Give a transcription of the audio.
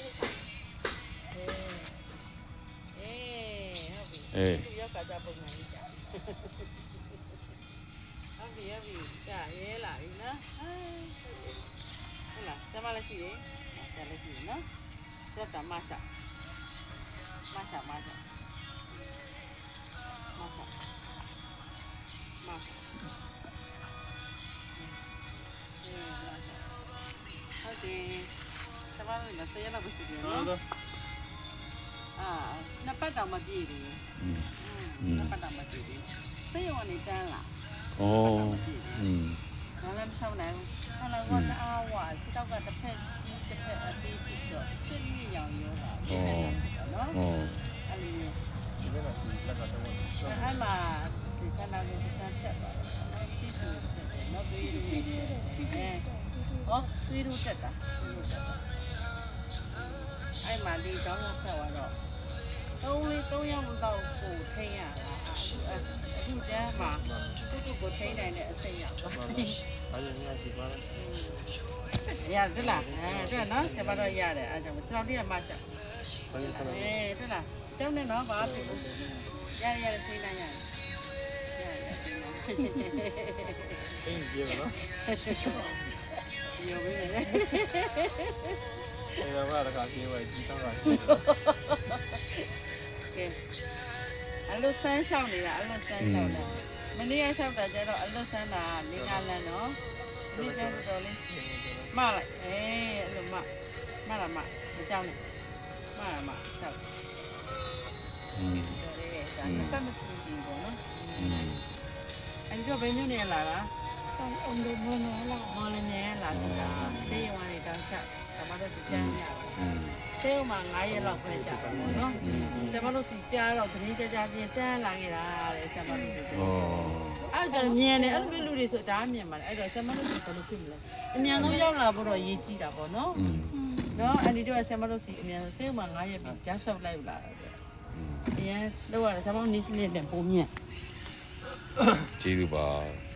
အေးဟုတ်ပြီအေးသူရောက်ကကြပုံမှန်ကြီးကြာ သွားလို့ဆယ်ရက်လောက်ပဲရှိသေးတယ်နော်အာနှစ်ပတ်တောင်မပြည့်သေးဘူးနှစ်ပတ်တောင်မပြည့်သေးဘူးစေယောနေတန်းလာဩอืมဘာလဲမရှောင်းနိုင်ဘူးခလာကတအားဝါစတောက်ကတစ်ဖက်ဒီတစ်ဖက်အပေးပြီးတော့စိတ်ညစ်ရောင်ရောတာဩနော်ဩအဲ့ဒီဒီကနေ့လက်ကတော့အဲ့မှာဒီကနာကိုစမ်းချက်ပါတော့ရှိတယ်နော်ဒီဒီဒီဒီဟောဆွေးရူတက်တာဆွေးရူတက်တာ လောက်ဆက်သွားတော့သုံးလေးသုံးယောက်တော့ကိုထိန်းရတာအခုအခုတည်းမှာသူ့ကိုထိန်းနိုင်တဲ့အစိမ့်ရောက်ပါရတယ်လားအဲဒါနော်ဆက်ပါတော့ရတယ်အဲကြောင့်ကျွန်တော်တည်းကမှချက်အဲဒါလားတောင်းနေတော့ဘာဖြစ်ဘူးရရရထိန်းနိုင်ရတယ်ရရထိန်းနို င်ရောပဲကဲအလုဆန်းရှောင်းနေတာအလုဆန်းရှောင်းတာမနေ့ကရှောက်တာကျတော့အလုဆန်းတာလင်းကားလန်းနော်ဒီကျတော့တော်လေးမလိုက်အေးအဲ့လိုမမလာမမကြောက်နဲ့မလာမရှောက် อืม တော်လေးဒါနဲ့စမ်းမစီစီပေါ့နော် อืม အဲ့ဒီတော့ဘယ်ညနေလာလား Con ông đi mua nó là မော်လမြဲလာတာဆေးရုံကနေတော ကျန်းကြပါတဲ့မှာ9ရက်လောက်ပဲကြာပါတော့နော်။ဆရာမတို့စီကြားတော့တနည်းကြကြချင်းတန်းလာခဲ့တာတဲ့ဆရာမတို့။ဩအဲ့ဒါမြင်တယ်အဲ့လိုလူတွေဆိုဒါမြင်ပါတယ်အဲ့တော့ဆရာမတို့စီဘယ်လိုဖြစ်မလဲ။အမြန်ဆုံးရောက်လာဖို့တော့ရည်ကြည်တာပေါ့နော်။နော်အဲ့ဒီတော့ဆရာမတို့စီအမြန်ဆုံးဆေးမှာ9ရက်ပြီးကြားလျှောက်လိုက်လာတာတဲ့။အရင်လောက်ရတယ်ဆရာမတို့နီးစနစ်နဲ့ပုံမြင်။ကျေးဇူးပါ။